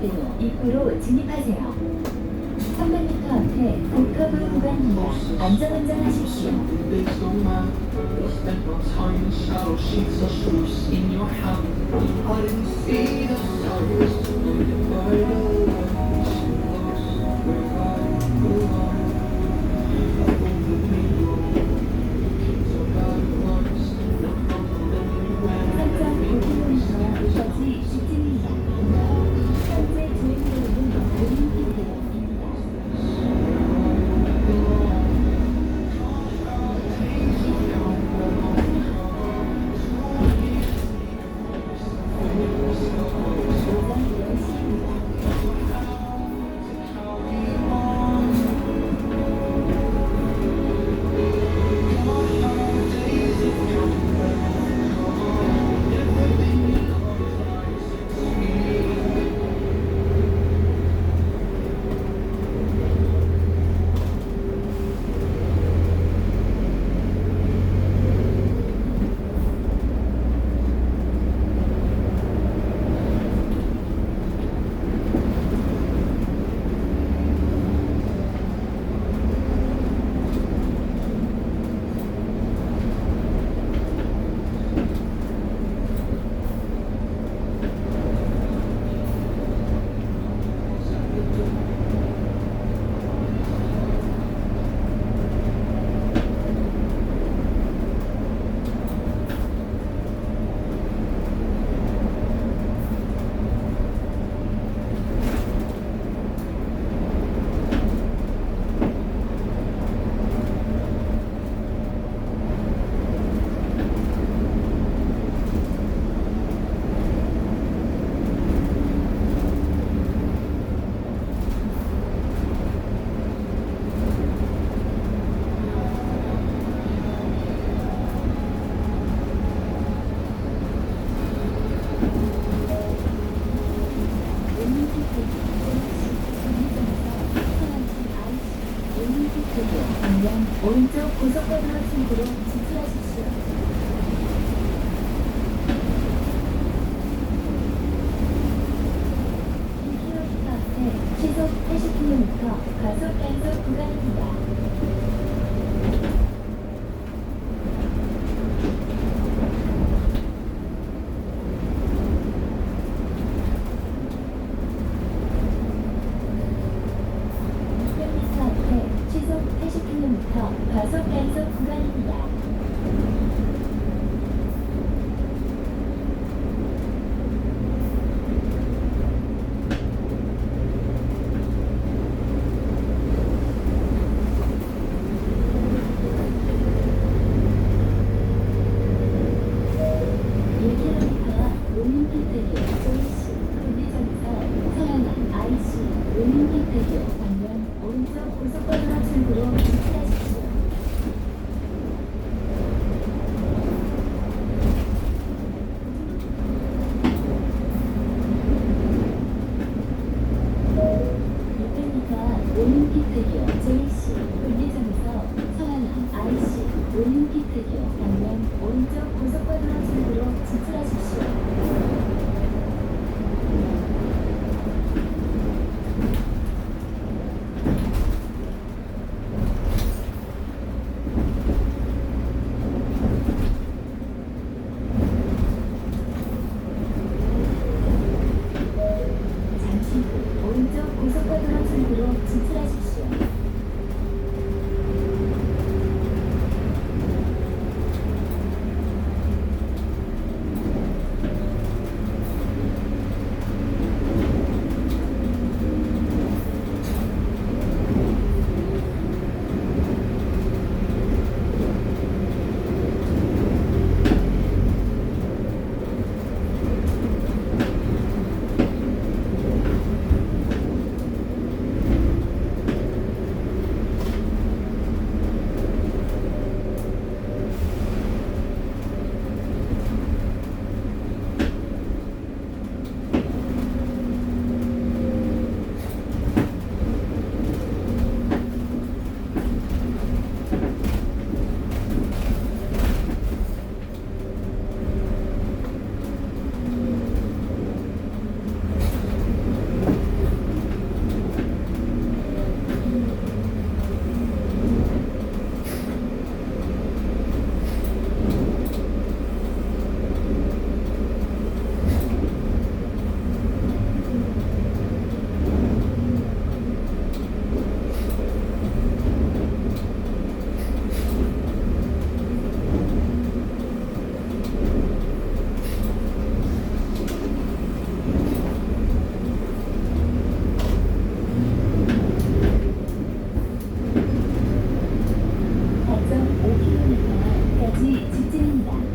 대로 입구로 진입하세요. 300m 앞에 고가불 구간입니다. 안전운전하십시오. 안녕, 오른쪽 고속도로 출구로 진출하십시오. 시속 80km, 가속 단속 구간입니다. 오른쪽 고속도로 중부로 진출하십시오. 진입니다.